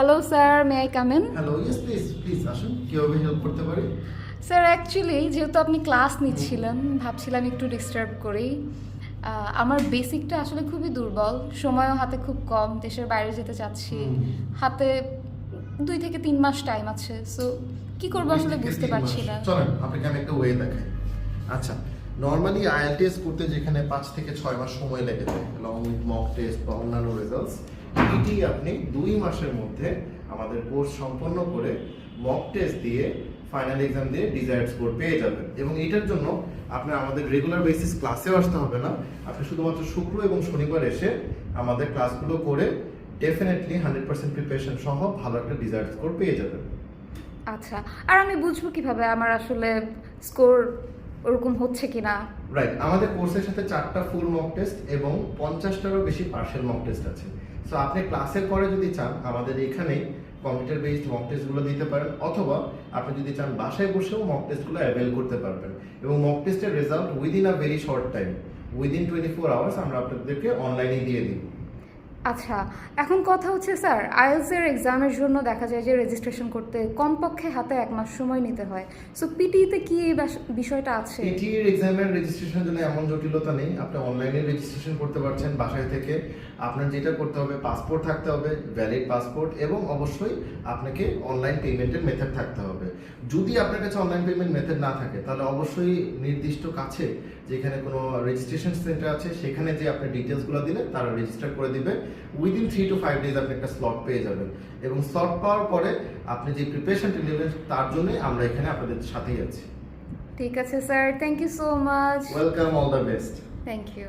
Hello sir may I come in hello yes please please আসুন। কীভাবে help করতে পারি? স্যার অ্যাকচুয়ালি যেহেতু আপনি ক্লাস নিচ্ছিলেন ভাবছিলাম একটু ডিস্টার্ব করি। আহ, আমার বেসিকটা আসলে খুবই দুর্বল। সময়ও হাতে খুব কম। দেশের বাইরে যেতে চাচ্ছি। হাতে দুই থেকে তিন মাস টাইম আছে। সো কি করব আসলে বুঝতে পারছি না। চলেন আপনাকে আমি একটা ওয়ে দেখাই। আচ্ছা নর্মালি আইএলটিএস করতে যেখানে পাঁচ থেকে ছয় মাস সময় লেগে যায় লং উইথ মক টেস্ট বা অন্যান্য রেজাল্টস এটি আপনি দুই মাসের মধ্যে আমাদের কোর্স সম্পন্ন করে মক টেস্ট দিয়ে ফাইনাল এক্সাম দিয়ে ডিজায়ার্ড স্কোর পেয়ে যাবেন। এবং এটার জন্য আপনার আমাদের রেগুলার বেসিস ক্লাসেও আসতে হবে না। আপনি শুধুমাত্র শুক্র এবং শনিবার এসে আমাদের ক্লাসগুলো করে ডেফিনেটলি হান্ড্রেড পার্সেন্ট প্রিপারেশন সহ ভালো একটা ডিজায়ার্ড স্কোর পেয়ে যাবেন। আচ্ছা আর আমি বুঝব কীভাবে আমার আসলে স্কোর ওরকম হচ্ছে কিনা? রাইট আমাদের কোর্সের সাথে চারটা ফুল মক টেস্ট এবং পঞ্চাশটারও বেশি পার্সেল মক টেস্ট আছে। সো আপনি ক্লাসের পরে যদি চান, আমাদের এখানেই কম্পিউটার বেসড মক টেস্টগুলো দিতে পারেন, অথবা আপনি যদি চান বাসায় বসেও মক টেস্টগুলো অ্যাভেল করতে পারবেন। এবং মক টেস্টের result within a very short time within twenty four hours আমরা আপনাদেরকে অনলাইনে দিয়ে দিই আচ্ছা এখন কথা হচ্ছে, স্যার আইএলস এর এক্সামের জন্য দেখা যায় যে রেজিস্ট্রেশন করতে কমপক্ষে হাতে এক মাস সময় নিতে হয়। সো পিটিতে কি এই বিষয়টা আছে? পিটির এক্সামের রেজিস্ট্রেশন জন্য এমন জটিলতা নেই। আপনি অনলাইনে রেজিস্ট্রেশন করতে পারছেন বাসায় থেকে। আপনার যেটা করতে হবে পাসপোর্ট থাকতে হবে ভ্যালিড পাসপোর্ট এবং অবশ্যই আপনাকে অনলাইন পেমেন্টের মেথড থাকতে হবে। যদি আপনার কাছে অনলাইন পেমেন্ট মেথড না থাকে তাহলে অবশ্যই নির্দিষ্ট কাছে যেখানে কোনো রেজিস্ট্রেশন সেন্টার আছে সেখানে যে আপনি ডিটেলসগুলো দিলে তারা রেজিস্টার করে দিবে। Within three to five days আপনি একটা স্লট পেয়ে যাবেন। এবং স্লট পাওয়ার পরে আপনি যে প্রিপারেশনটা নেবেন তার জন্যই আমরা এখানে আপনাদের সাথেই আছি। ঠিক আছে sir thank you so much welcome all the best thank you